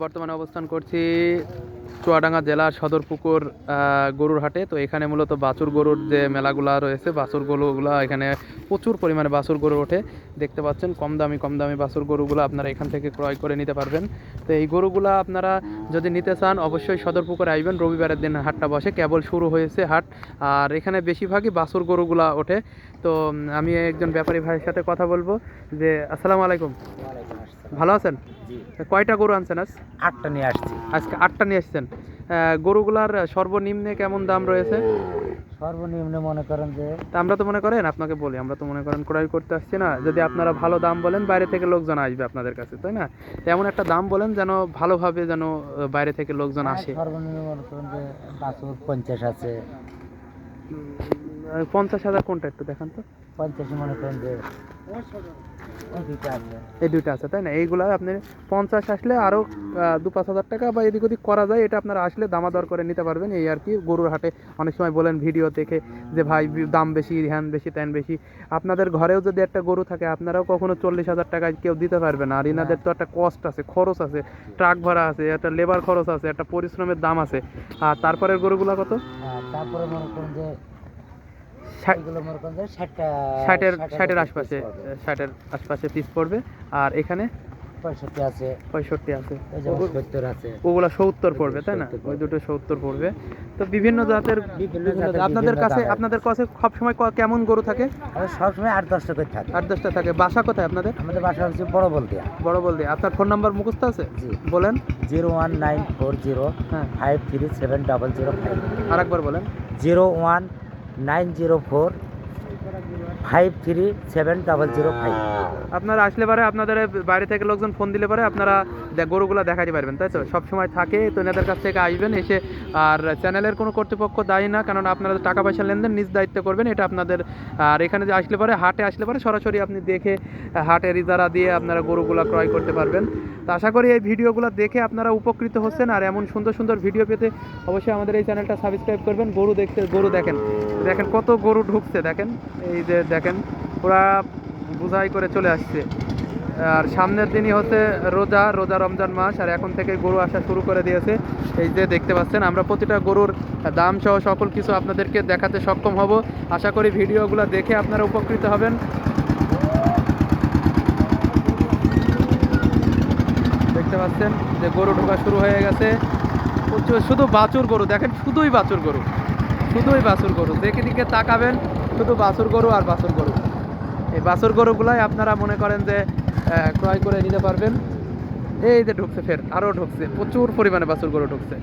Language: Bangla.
বর্তমানে অবস্থান করছি চুয়াডাঙ্গা জেলার সদরপুকুর গরুর হাটে তো এখানে মূলত বাছুর গরুর যে মেলাগুলা রয়েছে বাছুর গরুগুলা এখানে প্রচুর পরিমাণে বাছুর গরু ওঠে। দেখতে পাচ্ছেন কম দামি কম দামি বাছুর গরুগুলো আপনারা এখান থেকে ক্রয় করে নিতে পারবেন। তো এই গরুগুলা আপনারা যদি নিতে চান অবশ্যই সদরপুকুরে আসবেন রবিবারের দিন হাটটা বসে কেবল শুরু হয়েছে হাট। আর এখানে বেশিরভাগই বাছুর গরুগুলা ওঠে। তো আমি একজন ব্যাপারী ভাইয়ের সাথে কথা বলব যে আসসালামু আলাইকুম। ভালো আছেন? কয়টা গরু আনছেন আজ? আটটা নিয়ে আসছি। আজকে আটটা নিয়ে এসছেন আহ, গরুগুলার সর্বনিম্নে কেমন দাম রয়েছে? সর্বনিম্ন মনে করেন যে তা আমরা তো মনে করেন আপনাকে বলি আমরা তো মনে করেন ক্রয় করতে আসছি না। যদি আপনারা ভালো দাম বলেন বাইরে থেকে লোকজন আসবে আপনাদের কাছে তাই না? এমন একটা দাম বলেন যেন ভালোভাবে যেন বাইরে থেকে লোকজন আসে। সর্বনিম্ন মনে করেন যে বাছুর পঞ্চাশ আছে। পঞ্চাশ হাজার কোনটা একটু দেখান তো। পঞ্চাশ মনে করেন যে এই দুইটা আছে। তাই না? এইগুলা আপনি পঞ্চাশ আসলে আরও দু পাঁচ হাজার টাকা বা এদিক ওদিক করা যায় এটা আপনারা আসলে দামাদর করে নিতে পারবেন। এই আর কি গরুর হাটে অনেক সময় বলেন ভিডিও দেখে যে ভাই দাম বেশি হ্যান বেশি ত্যান বেশি। আপনাদের ঘরেও যদি একটা গরু থাকে আপনারাও কখনো চল্লিশ হাজার টাকায় কেউ দিতে পারবে না। আর ইনাদের তো একটা কস্ট আছে খরচ আছে ট্রাক ভাড়া আছে একটা লেবার খরচ আছে একটা পরিশ্রমের দাম আছে। আর তারপরের গরুগুলা কত? তারপরে মনে করেন যে ষাট এগুলো মনে করেন যে ষাটটা ষাটের ষাটের আশপাশে ষাটের আশপাশে পিস পড়বে। আর এখানে পঁয়ষট্টি আছে। পঁয়ষট্টি আছে। সত্তর আছে। ওগুলা সত্তর পড়বে তাই না? ওই দুটো সত্তর পড়বে। তো বিভিন্ন জাতের আপনাদের কাছে আপনাদের কাছে সবসময় ক- কেমন গরু থাকে? আর সবসময় আট দশটা করে থাকে। আট দশটা থাকে। বাসা কোথায় আপনাদের? আমাদের বাসা হচ্ছে বড় বলতে বড় বলতে আপনার ফোন নাম্বার মুখস্থ আছে? জি। বলেন। Zero one nine four zero হ্যাঁ। Five three seven double zero five. আরেকবার বলেন। Zero one nine zero four five three seven double zero five আপনারা আসলে পারে আপনাদের বাইরে থেকে লোকজন ফোন দিলে পারে আপনারা গরুগুলা দেখাতে পারবেন, তাই তো? সব সময় থাকে, তো এনাদের কাছ থেকে আসবেন, এসে আর চ্যানেলের কোনো কর্তৃপক্ষ দায়ী না, কারণ আপনারা টাকা পয়সা লেনদেন নিজ দায়িত্ব করবেন, এটা আপনাদের, আর এখানে যে আসলে পরে, হাটে আসলে পরে, সরাসরি আপনি দেখে হাটের ইজারা দিয়ে আপনারা গরুগুলা ক্রয় করতে পারবেন। তো আশা করি এই ভিডিওগুলো দেখে আপনারা উপকৃত হচ্ছেন, আর এমন সুন্দর সুন্দর ভিডিও পেতে অবশ্যই আমাদের এই চ্যানেলটা সাবস্ক্রাইব করবেন, গরু দেখতে, গরু দেখেন। দেখেন কত গরু ঢুকছে, দেখেন। এই যে দেখেন ওরা বুঝাই করে চলে আসছে। আর সামনের দিনই হচ্ছে রোজা রোজা রমজান মাস, আর এখন থেকে গরু আসা শুরু করে দিয়েছে। এই যে দেখতে পাচ্ছেন, আমরা প্রতিটা গরুর দাম সহ সকল কিছু আপনাদেরকে দেখাতে সক্ষম হব। আশা করি ভিডিওগুলো দেখে আপনারা উপকৃত হবেন। দেখতে পাচ্ছেন যে গরু ঢোকা শুরু হয়ে গেছে। শুধু বাছুর গরু, দেখেন শুধুই বাছুর গরু। শুধুই বাছুর গরু, দেখে দিকে তাকাবেন। শুধু বাছুর গরু আর বাছুর গরু। এই বাছুর গরুগুলাই আপনারা মনে করেন যে ক্রয় করে নিতে পারবেন। এই যে ঢুকছে ফের আরও ঢুকছে, প্রচুর পরিমাণে বাছুর গরু ঢুকছে।